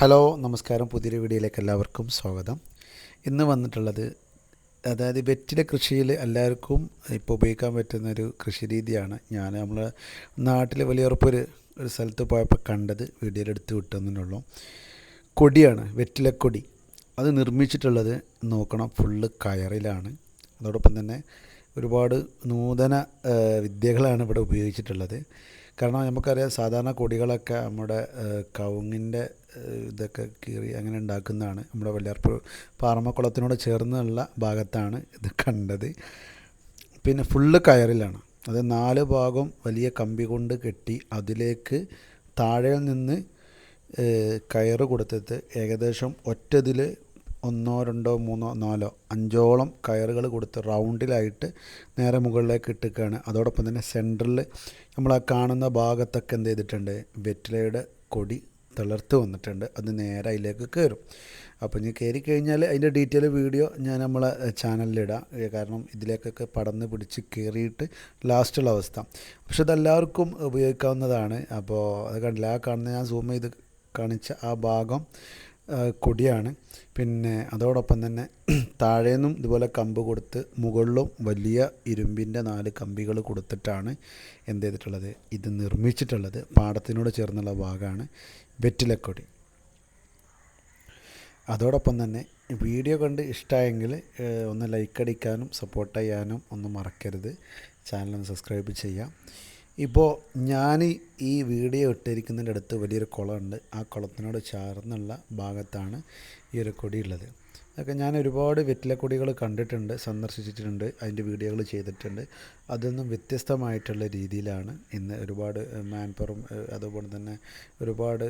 Hello നമസ്കാരം. പുതിയൊരു വീഡിയോയിലേക്ക് എല്ലാവർക്കും സ്വാഗതം. ഇന്ന് വന്നിട്ടുള്ളത് അതായത് വെറ്റില കൃഷിയിൽ എല്ലാവർക്കും ഇപ്പോൾ ഉപയോഗിക്കാൻ പറ്റുന്ന ഒരു കൃഷി രീതിയാണ് ഞാൻ. നമ്മൾ നാട്ടിൽ വലിയുറപ്പൊരു ഒരു സ്ഥലത്ത് പോയപ്പോൾ കണ്ടത് വീഡിയോയിൽ എടുത്ത് വിട്ടെന്നുള്ളൂ. കൊടിയാണ് വെറ്റിലക്കൊടി അത് നിർമ്മിച്ചിട്ടുള്ളത് നോക്കണം ഫുള്ള് കയറിലാണ്. അതോടൊപ്പം തന്നെ ഒരുപാട് നൂതന വിദ്യകളാണ് ഇവിടെ ഉപയോഗിച്ചിട്ടുള്ളത്. കാരണം നമുക്കറിയാം സാധാരണ കൊടികളൊക്കെ നമ്മുടെ കവുങ്ങിന്റെ ഇതൊക്കെ കീറി അങ്ങനെ ഉണ്ടാക്കുന്നതാണ്. നമ്മുടെ വെള്ളിയാർപ്പ് പാറമക്കുളത്തിനോട് ചേർന്നുള്ള ഭാഗത്താണ് ഇത് കണ്ടത്. പിന്നെ ഫുള്ള് കയറിലാണ്. അത് നാല് ഭാഗം വലിയ കമ്പി കൊണ്ട് കെട്ടി അതിലേക്ക് താഴെ നിന്ന് കയറ് കൊടുത്തിട്ട് ഏകദേശം ഒറ്റതിൽ ഒന്നോ രണ്ടോ മൂന്നോ നാലോ അഞ്ചോളം കയറുകൾ കൊടുത്ത് റൗണ്ടിലായിട്ട് നേരെ മുകളിലേക്ക് ഇട്ടിക്കുകയാണ് അതോടൊപ്പം തന്നെ സെന്ററിൽ നമ്മൾ ആ കാണുന്ന ഭാഗത്തൊക്കെ എന്ത് ചെയ്തിട്ടുണ്ട്? വെറ്റിലയുടെ കൊടി തളർത്ത് വന്നിട്ടുണ്ട്. അത് നേരെ അതിലേക്ക് കയറും. അപ്പോൾ ഇനി കയറി കഴിഞ്ഞാൽ അതിന്റെ ഡീറ്റെയിൽ വീഡിയോ ഞാൻ നമ്മളെ ചാനലിലിടാം കാരണം ഇതിലേക്കൊക്കെ പടന്ന് പിടിച്ച് കയറിയിട്ട് ലാസ്റ്റുള്ള അവസ്ഥ. പക്ഷെ ഇതെല്ലാവർക്കും ഉപയോഗിക്കാവുന്നതാണ്. അപ്പോൾ അത് കണ്ടില്ല? ആ കാണുന്ന ഞാൻ സൂം ചെയ്ത് കാണിച്ച ആ ഭാഗം കൊടിയാണ്. പിന്നെ അതോടൊപ്പം തന്നെ താഴേന്നും ഇതുപോലെ കമ്പ് കൊടുത്ത് മുകളിലും വലിയ ഇരുമ്പിന്റെ നാല് കമ്പികൾ കൊടുത്തിട്ടാണ് എന്ത് ചെയ്തിട്ടുള്ളത്? ഇത് നിർമ്മിച്ചിട്ടുള്ളത്. പാടത്തിനോട് ചേർന്നുള്ള ഭാഗമാണ് വെറ്റിലക്കൊടി. അതോടൊപ്പം തന്നെ വീഡിയോ കണ്ട് ഇഷ്ടമായെങ്കിൽ ഒന്ന് ലൈക്ക് അടിക്കാനും സപ്പോർട്ട് ചെയ്യാനും ഒന്നും മറക്കരുത്. ചാനൽ ഒന്ന് സബ്സ്ക്രൈബ് ചെയ്യാം. ഇപ്പോൾ ഞാൻ ഈ വീഡിയോ ഇട്ടിരിക്കുന്നതിന്റെ അടുത്ത് വലിയൊരു കുളമുണ്ട്. ആ കുളത്തിനോട് ചേർന്നുള്ള ഭാഗത്താണ് ഈ ഒരു കൊടി ഉള്ളത് അതൊക്കെ ഞാൻ ഒരുപാട് വെറ്റിലക്കൊടികൾ കണ്ടിട്ടുണ്ട് സന്ദർശിച്ചിട്ടുണ്ട് അതിന്റെ വീഡിയോകൾ ചെയ്തിട്ടുണ്ട്. അതിൽ നിന്നും വ്യത്യസ്തമായിട്ടുള്ള രീതിയിലാണ് ഇന്ന് ഒരുപാട് മാൻ പവറും അതുപോലെ തന്നെ ഒരുപാട്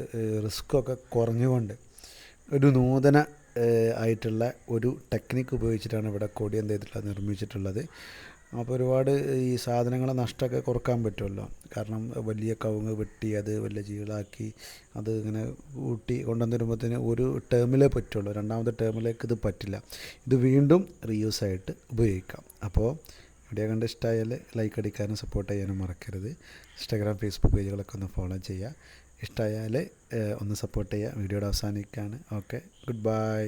റിസ്ക്കൊക്കെ കുറഞ്ഞുകൊണ്ട് ഒരു നൂതന ആയിട്ടുള്ള ഒരു ടെക്നിക്ക് ഉപയോഗിച്ചിട്ടാണ് ഇവിടെ കൊടി എന്ത് ചെയ്തിട്ടുള്ളത് നിർമ്മിച്ചിട്ടുള്ളത്. അപ്പോൾ ഒരുപാട് ഈ സാധനങ്ങളെ നഷ്ടമൊക്കെ കുറയ്ക്കാൻ പറ്റുമല്ലോ. കാരണം വലിയ കവുങ്ങ് വെട്ടി അത് വലിയ ചീളാക്കി അത് ഇങ്ങനെ ഊട്ടി കൊണ്ടുവന്ന് വരുമ്പോഴത്തേന് ഒരു ടേമിലേ പറ്റുള്ളൂ. രണ്ടാമത്തെ ടേമിലേക്ക് ഇത് പറ്റില്ല. ഇത് വീണ്ടും റീയൂസ് ആയിട്ട് ഉപയോഗിക്കാം. അപ്പോൾ വീഡിയോ കണ്ട് ഇഷ്ടമായാൽ ലൈക്ക് അടിക്കാനും സപ്പോർട്ട് ചെയ്യാനും മറക്കരുത്. ഇൻസ്റ്റാഗ്രാം ഫേസ്ബുക്ക് പേജുകളൊക്കെ ഒന്ന് ഫോളോ ചെയ്യുക. ഇഷ്ടമായാൽ ഒന്ന് സപ്പോർട്ട് ചെയ്യുക. വീഡിയോയുടെ അവസാനിക്കുകയാണ് ഓക്കെ ഗുഡ് ബൈ